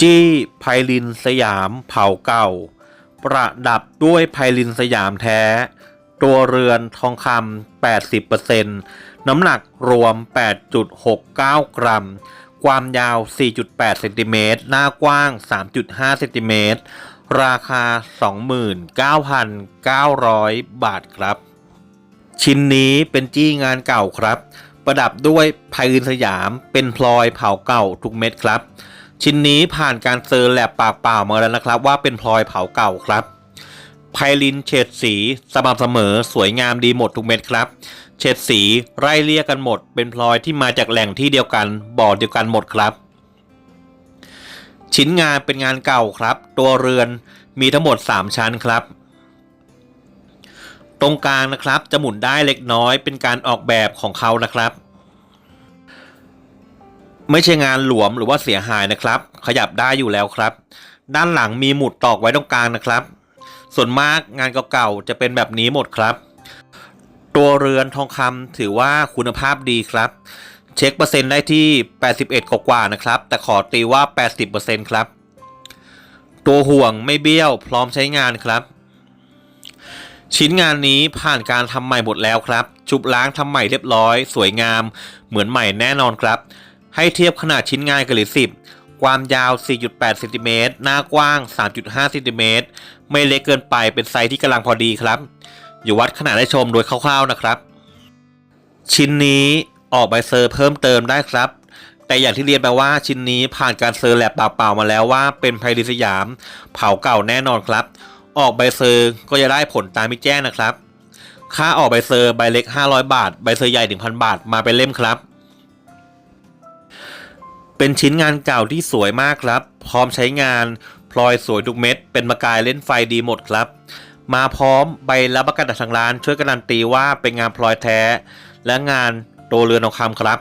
จี้ไพลินสยามเผาเก่า ประดับด้วยไพลินสยามแท้ ตัวเรือนทองคำ80%น้ำหนักรวม 8.69 กรัม ความยาว 4.8 เซนติเมตร หน้ากว้าง 3.5 เซนติเมตร ราคา 29,900 บาทครับ ชิ้นนี้เป็นจี้งานเก่าครับ ประดับด้วยไพลินสยามเป็นพลอยเผาเก่าทุกเม็ดครับ ชิ้นนี้ผ่านการเซอร์แลบปากเปล่ามาแล้วนะครับ ว่าเป็นพลอยเผาเก่าครับไพลินเฉดสีสม่ำเสมอสวยงามดีหมดทุกเม็ดครับ เฉดสีไร่เรียกกันหมด เป็นพลอยที่มาจากแหล่งที่เดียวกันบ่อเดียวกันหมดครับ ชิ้นงานเป็นงานเก่าครับ ตัวเรือนมีทั้งหมด 3 ชั้นครับ ตรงกลางนะครับจะหมุนได้เล็กน้อยเป็นการออกแบบของเขานะครับ ไม่ใช่งานหลวมหรือว่าเสียหายนะครับ ขยับได้อยู่แล้วครับ ด้านหลังมีหมุดตอกไว้ตรงกลางนะครับ ส่วนมากงานเก่าๆจะเป็นแบบนี้หมดครับ ตัวเรือนทองคำถือว่าคุณภาพดีครับ เช็คเปอร์เซ็นต์ได้ที่ 81 กว่าๆนะครับ แต่ขอตีว่า 80%ครับ ตัวห่วงไม่เบี้ยวพร้อมใช้งานครับ ชิ้นงานนี้ผ่านการทำใหม่หมดแล้วครับ ชุบล้างทำใหม่เรียบร้อย สวยงามเหมือนใหม่แน่นอนครับ ให้เทียบขนาดชิ้นงานกันเลย10ความยาว 4.8 เซนติเมตร หน้ากว้าง 3.5 เซนติเมตร ไม่เล็กเกินไป เป็นไซส์ที่กำลังพอดีครับ อยู่วัดขนาดได้ชมโดยคร่าวๆนะครับ ชิ้นนี้ออกใบเซอร์เพิ่มเติมได้ครับ แต่อย่างที่เรียนไปว่าชิ้นนี้ผ่านการเซอร์แลบเปล่าๆมาแล้วว่าเป็นไพริสยาม เผาเก่าแน่นอนครับ ออกใบเซอร์ก็จะได้ผลตามที่แจ้งนะครับ ค่าออกใบเซอร์ใบเล็ก 500 บาท ใบเซอร์ใหญ่ 1,000 บาท มาเป็นเล่มครับ เป็นชิ้นงานเก่าที่สวยมากครับ พร้อมใช้งานพลอยสวยทุกเม็ด เป็นประกายเล่นไฟดีหมดครับ มาพร้อมใบรับประกันจากทางร้าน ช่วยการันตีว่าเป็นงานพลอยแท้ และงานโตเรือนทองคำครับ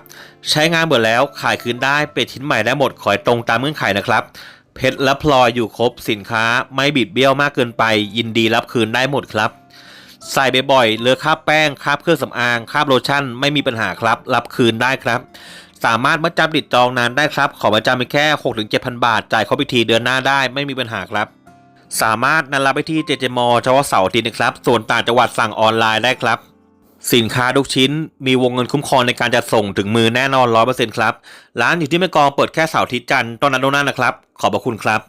ใช้งานเบิดแล้วขายคืนได้เป็นชิ้นใหม่ได้หมดขอให้ตรงตามเงื่อนไขนะครับ เพชรและพลอยอยู่ครบสินค้าไม่บิดเบี้ยวมากเกินไป ยินดีรับคืนได้หมดครับใส่บ่อยๆเลอะคราบแป้งคราบเครื่องสำอางคราบโลชั่นไม่มีปัญหาครับ รับคืนได้ครับ สามารถมาจำติดจองนานได้ครับ ขอมาจำเป็นแค่ 6-7,000บาท จ่ายเข้าพิธีเดือนหน้าได้ไม่มีปัญหาครับ สามารถนัดรับไปที่เจเจมอเฉพาะเสาร์อาทิตย์นะครับ ส่วนต่างจังหวัดสั่งออนไลน์ได้ครับ สินค้าทุกชิ้น มีวงเงินคุ้มครองในการจัดส่งถึงมือแน่นอน 100%ครับ ร้านอยู่ที่แม่กองเปิดแค่เสาร์อาทิตย์จันทร์ตอนนั้นโน่นนั่นนะครับ ขอบพระคุณครับ